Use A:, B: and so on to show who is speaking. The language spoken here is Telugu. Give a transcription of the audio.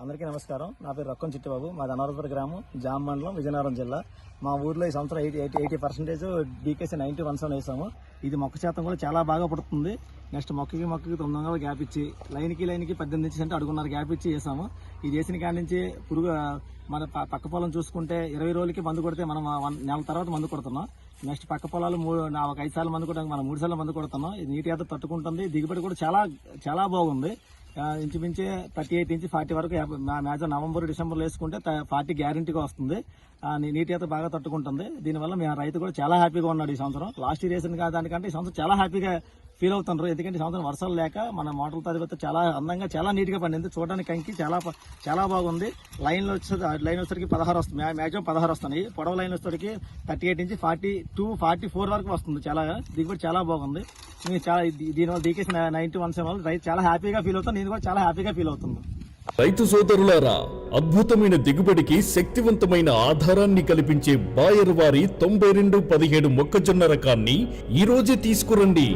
A: అందరికీ నమస్కారం. నా పేరు రక్కం చిట్టిబాబు. మాది అనారపుర గ్రామం జామ్ మండలం విజయనగరం జిల్లా. మా ఊర్లో ఈ సంవత్సరం eighty eighty eighty percentage DKC ninety one seven వేసాము. ఇది మొక్క శాతం కూడా చాలా బాగా పడుతుంది. నెక్స్ట్ మొక్కకి మొక్కకి తొమ్మిది వందల గ్యాప్ ఇచ్చి లైన్కి లైన్కి పద్దెనిమిది ఇంచెస్ అంటే అడుగున్నర గ్యాప్ ఇచ్చి వేసాము. ఇది వేసిన కాడి నుంచి పురుగు మన ప- పక్క పొలం చూసుకుంటే ఇరవై రోజులకి మందు కొడితే మనం వన్- నెల తర్వాత మందు కొడుతున్నాం. నెక్స్ట్ పక్క పొలాలు మూడు ఒక ఐదు సార్లు మందు కొట్టడానికి మనం మూడు సార్లు మందు కొడుతున్నాం. ఇది నీటి అయితే తట్టుకుంటుంది. దిగుబడి కూడా చాలా చాలా బాగుంది. ఇంచుమించి థర్టీ ఎయిట్ నుంచి ఫార్టీ వరకు మ్యాక్సిమం నవంబర్ డిసెంబర్లో వేసుకుంటే ఫార్టీ గ్యారంటీగా వస్తుంది. ఆ, నీటి అయితే బాగా తట్టుకుంటుంది. దీనివల్ల మేము రైతు కూడా చాలా హ్యాపీగా ఉన్నాడు ఈ సంవత్సరం. లాస్ట్ ఇయర్ వేసిన కాదు దానికంటే ఈ సంవత్సరం చాలా హ్యాపీగా ఫీల్ అవుతున్నారు ఎందుకంటే సంవత్సరం వర్షాలు లేక మన మోటార్ల తదిగితే చాలా అందంగా చాలా నీట్గా పండింది. చూడడానికి కంకి చాలా చాలా బాగుంది. లైన్లో వచ్చే లైన్ వచ్చేసరికి పదహారు వస్తుంది. మ్యాక్సిమం పదహారు వస్తున్నాయి. పొడవ లైన్ వచ్చేసరికి థర్టీ ఎయిట్ నుంచి ఫార్టీ టూ ఫార్టీ ఫోర్ వరకు వస్తుంది. చాలా దిగుబడి చాలా బాగుంది. నేను చాలా దీనివల్ల డీకేసి నైన్టీ వన్ సెవెన్ రైతు చాలా హ్యాపీగా ఫీల్ అవుతాను. నేను కూడా చాలా హ్యాపీగా ఫీల్ అవుతుంది
B: రైతు సోదరులారా అద్భుతమైన దిగుబడికి శక్తివంతమైన ఆధారాన్ని కల్పించే బాయర్ వారి తొంభై రెండు పదిహేడు మొక్కజొన్న రకాన్ని ఈరోజే తీసుకురండి.